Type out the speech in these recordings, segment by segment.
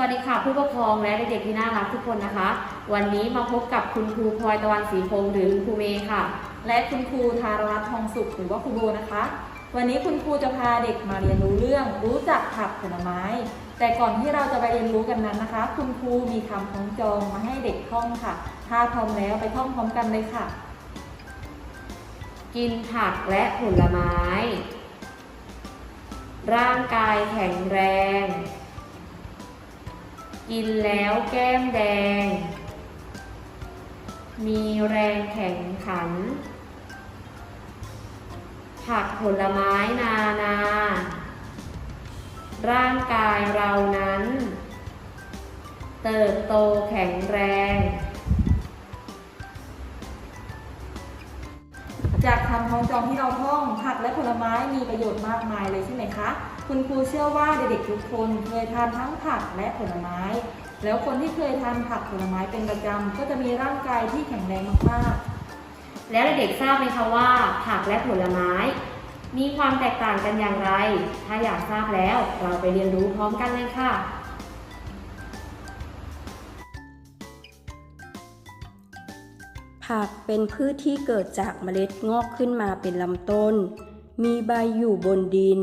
วัสดีค่ะผู้ปกครองและเด็กๆที่น่ารักทุกคนนะคะ วันนี้มาพบกับคุณครูพลอยตะวันศรีพงษ์หรือคุณครูเมย์ค่ะ และคุณครูธารรัตน์ทองสุขหรือว่าครูโบนะคะ วันนี้คุณครูจะพาเด็กมาเรียนรู้เรื่องรู้จักผักผลไม้ แต่ก่อนที่เราจะไปเรียนรู้กันนั้นนะคะ คุณครูมีคำคล้องจองมาให้เด็กท่องค่ะ ถ้าพร้อมแล้วไปท่องพร้อมกันเลยค่ะ กินผักและผลไม้ ร่างกายแข็งแรง กินแล้วแก้มแดง มีแรงแข็งขัน ผักผลไม้นานา ร่างกายเรานั้น เติบโตแข็งแรง จากคำคล้องจองที่เราท่องผักและผลไม้มีประโยชน์มากมายเลยใช่ไหมคะ คุณครูเชื่อว่าเด็กๆทุกคนเคยทานทั้งผักและผลไม้ แล้วคนที่เคยทานผักผลไม้เป็นประจำก็จะมีร่างกายที่แข็งแรงมากๆ แล้วเด็กๆทราบไหมคะว่า ผักและผลไม้ มีความแตกต่างกันอย่างไร ถ้าอยากทราบแล้วเราไปเรียนรู้พร้อมกันเลยค่ะผักเป็นพืชที่เกิดจากเมล็ดงอกขึ้นมาเป็นลำต้น มีใบอยู่บนดิน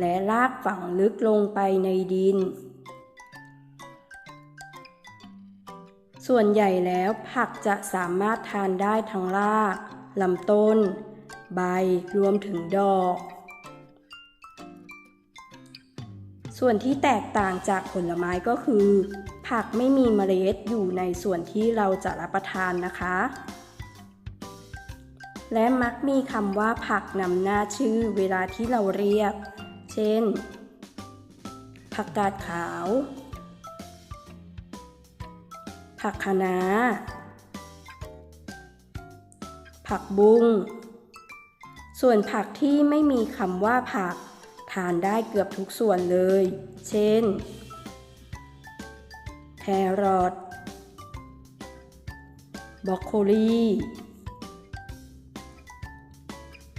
และรากฝังลึกลงไปในดิน ส่วนใหญ่แล้วผักจะสามารถทานได้ทั้งรากลำต้น ใบรวมถึงดอก ส่วนที่แตกต่างจากผลไม้ก็คือ ผักไม่มีเมล็ดอยู่ในส่วนที่เราจะรับประทานนะคะและมักมีคำว่าผักนำหน้าชื่อเวลาที่เราเรียก เช่น ผักกาดขาว ผักคะน้า ผักบุ้ง ส่วนผักที่ไม่มีคำว่าผัก ทานได้เกือบทุกส่วนเลย เช่น แครอทบรอกโคลี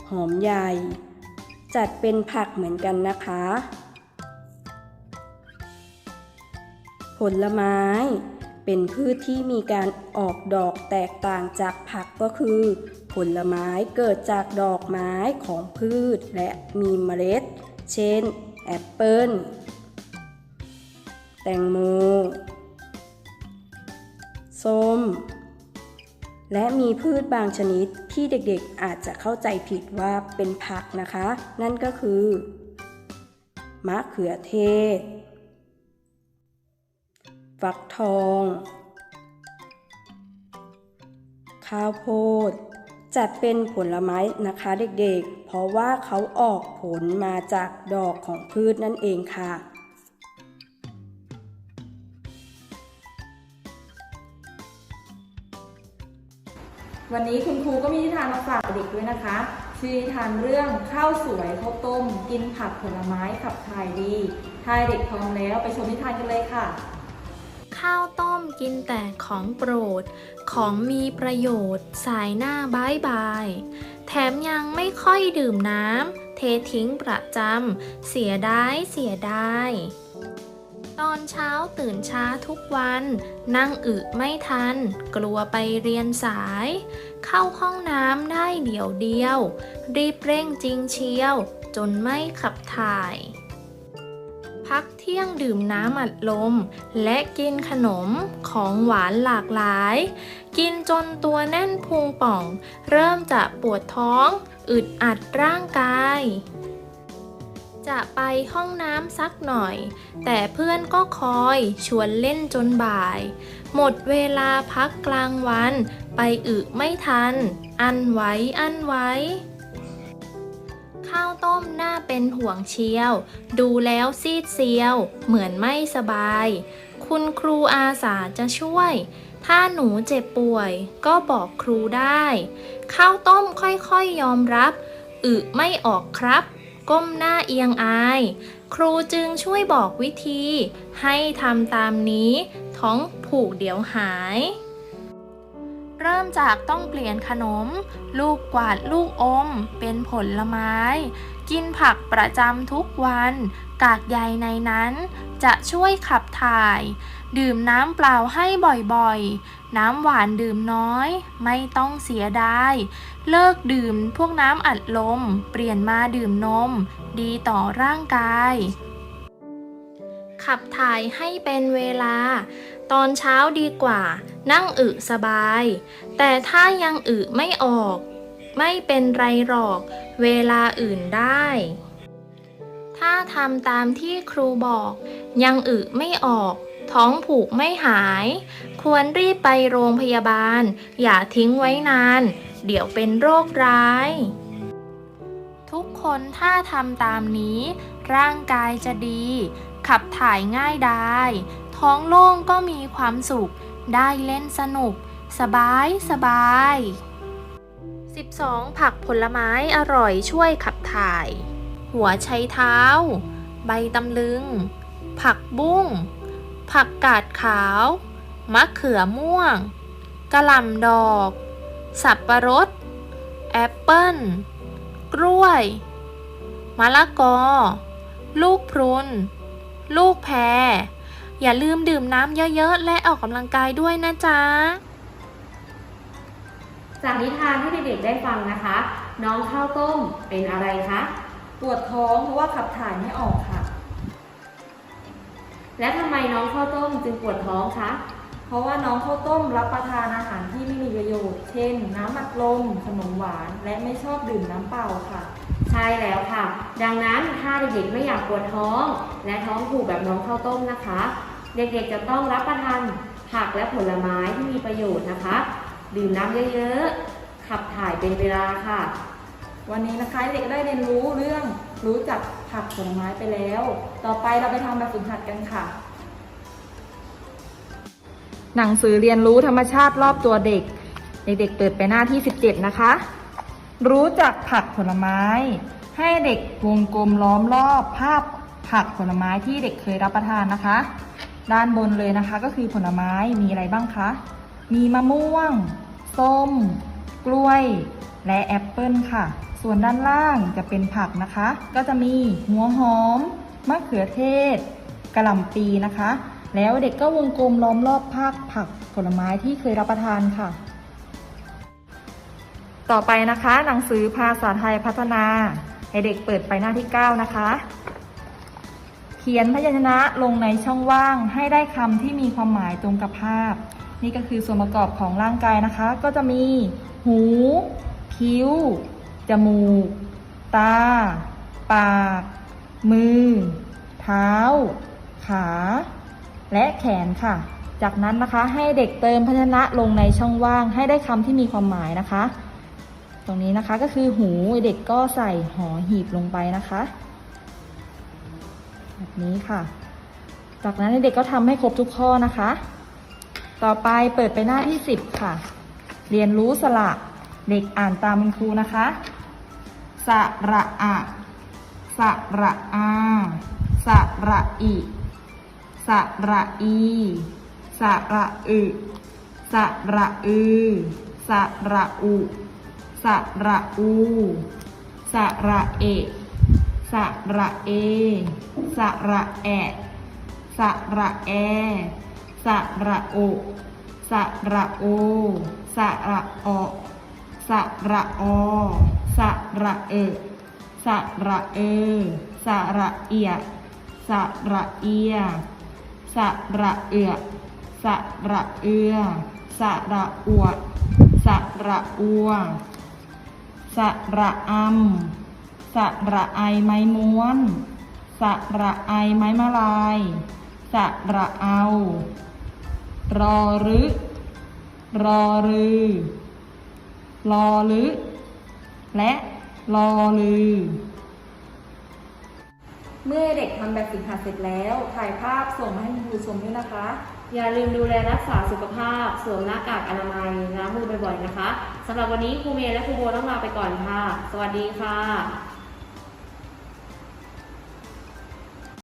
หอมใหญ่ จัดเป็นผักเหมือนกันนะคะ ผลไม้ เป็นพืชที่มีการออกดอกแตกต่างจากผักก็คือ ผลไม้เกิดจากดอกไม้ของพืชและมีเมล็ด เช่น แอปเปิ้ลแตงโมส้ม และมีพืชบางชนิดที่เด็กๆอาจจะเข้าใจผิดว่าเป็นผักนะคะ นั่นก็คือ มะเขือเทศ ฟักทอง ข้าวโพดจัดเป็นผลไม้นะคะเด็กๆ เพราะว่าเขาออกผลมาจากดอกของพืชนั่นเองค่ะ วันนี้คุณครูก็มีนิทานมาฝากเด็กด้วยนะคะชื่อนิทานเรื่องข้าวสวยข้าวต้ม กินผักผลไม้ขับถ่ายดีถ้าเด็กพร้อมแล้วไปชมนิทานกันเลยค่ะ ข้าวต้มกินแต่ของโปรด ของมีประโยชน์ สายหน้าบายบาย แถมยังไม่ค่อยดื่มน้ำเททิ้งประจำเสียดายเสียดาย อนเช้าตื่นช้าทุกวัน นั่งอึไม่ทัน กลัวไปเรียนสาย เข้าห้องน้ำได้เดี๋ยวเดียว รีบเร่งจริงเชียว จนไม่ขับถ่าย พักเที่ยงดื่มน้ำอัดลม และกินขนมของหวานหลากหลาย กินจนตัวแน่นพุงป่อง เริ่มจะปวดท้อง อึดอัดร่างกาย จะไปห้องน้ำสักหน่อย แต่เพื่อนก็คอยชวนเล่นจนบ่าย หมดเวลาพักกลางวัน ไปอึไม่ทัน อันไว้อันไว้ ข้าวต้มหน่าเป็นห่วงเชียว ดูแล้วซีดเซียว เหมือนไม่สบาย คุณครูอาสาจะช่วย ถ้าหนูเจ็บป่วย ก็บอกครูได้ ข้าวต้มค่อยๆยยอมรับ อึไม่ออกครับ ก้มหน้าเอียงอาย ครูจึงช่วยบอกวิธี ให้ทำตามนี้ ท้องผูกเดี๋ยวหาย เริ่มจากต้องเปลี่ยนขนม ลูกกวาดลูกอม เป็นผลไม้ กินผักประจำทุกวัน กากใยในนั้น จะช่วยขับถ่าย ดื่มน้ำเปล่าให้บ่อยๆ น้ำหวานดื่มน้อย ไม่ต้องเสียดาย เลิกดื่มพวกน้ำอัดลม เปลี่ยนมาดื่มนม ดีต่อร่างกาย ขับถ่ายให้เป็นเวลา ตอนเช้าดีกว่า นั่งอึสบาย แต่ถ้ายังอึไม่ออก ไม่เป็นไรหรอก เวลาอื่นได้ ถ้าทำตามที่ครูบอก ยังอึไม่ออก ท้องผูกไม่หาย ควรรีบไปโรงพยาบาล อย่าทิ้งไว้นาน เดี๋ยวเป็นโรคร้าย ทุกคนถ้าทำตามนี้ ร่างกายจะดี ขับถ่ายง่ายได้ ท้องโล่งก็มีความสุข ได้เล่นสนุก สบายสบาย 12 ผักผลไม้อร่อยช่วยขับถ่าย หัวไชเท้า ใบตำลึง ผักบุ้ง ผักกาดขาว มะเขือม่วง กระหล่ำดอก สับประรด แอปเปิ้ล กล้วย มะละกอ ลูกพรุน ลูกแพร อย่าลืมดื่มน้ำเยอะๆ และออกกำลังกายด้วยนะจ๊ะ จากนิทานที่เด็กๆได้ฟังนะคะ น้องข้าวต้มเป็นอะไรคะ ปวดท้องเพราะว่าขับถ่ายไม่ออกค่ะ และทำไมน้องข้าวต้มจึงปวดท้องคะ เพราะว่าน้องข้าวต้มรับประทานอาหารที่ไม่มีประโยชน์ เช่น น้ำอัดลม ขนมหวาน และไม่ชอบดื่มน้ำเปล่าค่ะ ใช่แล้วค่ะ ดังนั้นถ้าเด็กๆไม่อยากปวดท้อง และท้องผูกแบบน้องข้าวต้มนะคะ เด็กๆจะต้องรับประทานผักและผลไม้ที่มีประโยชน์นะคะ ดื่มน้ำเยอะๆ ขับถ่ายเป็นเวลาค่ะ วันนี้นะคะเด็กได้เรียนรู้เรื่องรู้จักผักผลไม้ไปแล้ว ต่อไปเราไปทำแบบฝึกหัดกันค่ะ หนังสือเรียนรู้ธรรมชาติรอบตัวเด็ก เด็กๆเปิดไปหน้าที่ 17 นะคะ รู้จักผักผลไม้ ให้เด็กวงกลมล้อมรอบภาพผักผลไม้ที่เด็กเคยรับประทานนะคะ ด้านบนเลยนะคะก็คือผลไม้มีอะไรบ้างคะ มีมะม่วง ส้ม กล้วย และแอปเปิลค่ะ ส่วนด้านล่างจะเป็นผักนะคะ ก็จะมีหัวหอม มะเขือเทศ กระหล่ำปีนะคะ แล้วเด็กก็วงกลมล้อมรอบภาคผักผลไม้ที่เคยรับประทานค่ะ ต่อไปนะคะ หนังสือภาษาไทยพัฒนา ให้เด็กเปิดไปหน้าที่ 9 นะคะ เขียนพยัญชนะลงในช่องว่างให้ได้คำที่มีความหมายตรงกับภาพ นี่ก็คือส่วนประกอบของร่างกายนะคะ ก็จะมี หู คิ้ว จมูก ตา ปาก มือ เท้า ขา และแขนค่ะ จากนั้นนะคะให้เด็กเติมพยัญชนะลงในช่องว่าง ให้ได้คำที่มีความหมายนะคะ ตรงนี้นะคะก็คือหูเด็กก็ใส่หอหีบลงไปนะคะแบบนี้ค่ะ จากนั้นเด็กก็ทำให้ครบทุกข้อนะคะ ต่อไปเปิดไปหน้าที่ 10 ค่ะ เรียนรู้สระเด็กอ่านตามคุณครูนะคะ สระอะสระอาสระอิสระอีสระอึสระอือสระอุสระอูสระเอสระเอสระแอะสระแอสระโอสระโอสระออสระออ สระเอสระเอสระเอียสระเอียสระเอือสระเอือสระอวสระอัวสระอำสระไอไม้ม้วนสระไอไม้มะลายสระเอา รอรึรอรือรอลึ และรอลือ เมื่อเด็กทำแบบฝึกหัดเสร็จแล้ว ถ่ายภาพส่งมาให้คุณครูชมด้วยนะคะ อย่าลืมดูแลรักษาสุขภาพ สวมหน้ากากอนามัย ล้างมือบ่อยๆนะคะสำหรับวันนี้ครูเมย์และครูโบต้องลาไปก่อนค่ะ สวัสดีค่ะ